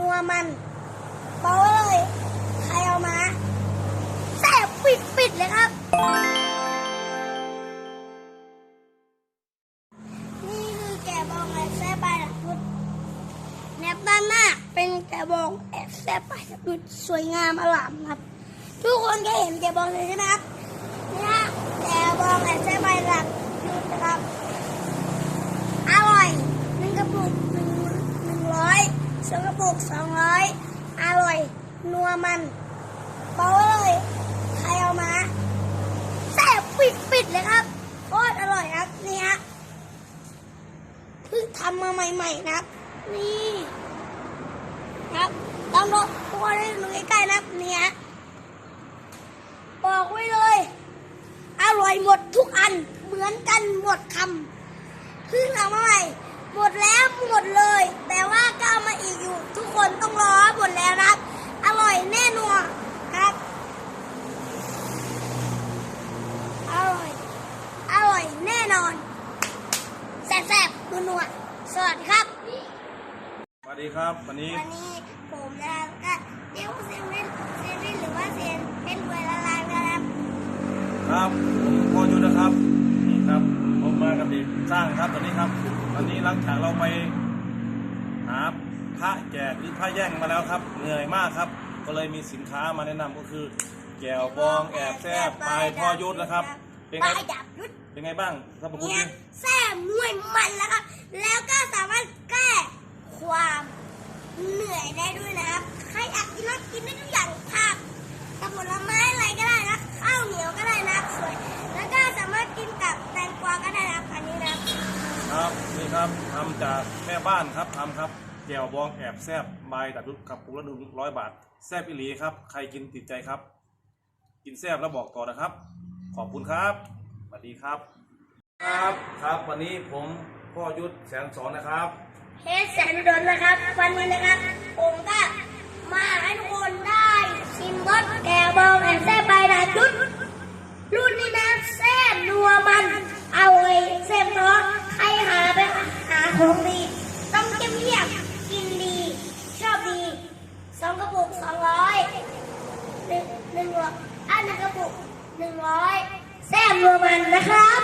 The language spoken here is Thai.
นัวมันเบาเลยใครเอามาแซ่บปิดปิดเลยครับ นี่คือแกะบองแอบแซ่บไปนะพุทธแนบด้านหน้าเป็นแกะบองแอบแซ่บไปนะพุทธสวยงามอลามครับ ทุกคนก็เห็นแกะบองเลยใช่ไหมครับนี่ฮะแกะบองแอบแซ่บไปนะพุทธนะครับ อร่อยหนึ่งกระปุกหนึ่งหนึ่งร้ อยสอกระปุกสองร้อยอร่อย นัวมันเบาเลยใครเอามาแซ่บปิดปิดเลยครับโคตรอร่อยครับนี่ฮะเพิ่งทำมาใหม่ๆนะครับ นี่ครับต้องรอตัวได้ดูใกล้ๆนะครับนี่ฮะบอกไว้เลย อร่อยหมดทุกอันเหมือนกันหมดคำเพิ่งทำมาใหม่หมดแล้วหมดเลย แต่ว่าก็อยู่ ทุกคนต้องรอหมดแล้วนะครับ อร่อยแน่นอนครับ อร่อย อร่อยแน่นอนแซ่บๆนัวๆสวัสดีครับ สวัสดีครับวันนี้วันนี้ผมนะครับก็เรียกว่าเซเว่นเซเว่นหรือว่าเซนเป็นรวยละลายนะครับครับผมพ่อยุทธนะครับนี่ครับผมมากับเด็กสร้างครับตอนนี้ครับตอนนี้หลังจากเราไปหาพระแจกหรือพระแย่งมาแล้วครับ เหนื่อยมากครับ ก็เลยมีสินค้ามาแนะนำก็คือแก้วบองแอบแซ่บปลายพ่อยุทธนะครับ เป็นปไงลายดับยุทธเป็นไงบ้างครับผมคุณเนี่ยพี่แซ่บมวยมันแล้วครับ แล้วก็สามารถแก้ความเหนื่อยได้ด้วยนะครับ ใครอยากกินนักกินได้ทุกอย่างผักกับผลไม้อะไรก็ได้นะข้าวเหนียวก็ได้นะสวย แล้วก็สามารถกินกับแตงกวาก็ได้นะครับอันนี้นะครับครับนี่ครับทำจากแม่บ้านครับทำครับแก้วบองแอบแซ่บใบดับยุทธกับปุกละหนึ่งร้อยบาทแซ่บอิหลีครับ ใครกินติดใจครับ กินแซ่บแล้วบอกต่อนะครับ ขอบคุณครับสวัสดีครับ ครับครับ วันนี้ผมพ่อยุทธแสนสอนนะครับเฮดแสนอุดนนะครับ วันนี้นะครับ ผมก็มาให้ทุกคนได้ชิมรสแกวบองแอนแซ่บใบดาจุดรุ่นนี้นะแซ่บนัวมัน เอาเลยแซ่บเนาะใครหาไปหาของดี ต้องเงียบเงียบๆกินดี ชอบดีสองกระปุกสองร้อยหนึ่งหนึ่งร้อยอะหนึ่งกระปุก หนึ่งร้อยแซมบรวมันนะครับ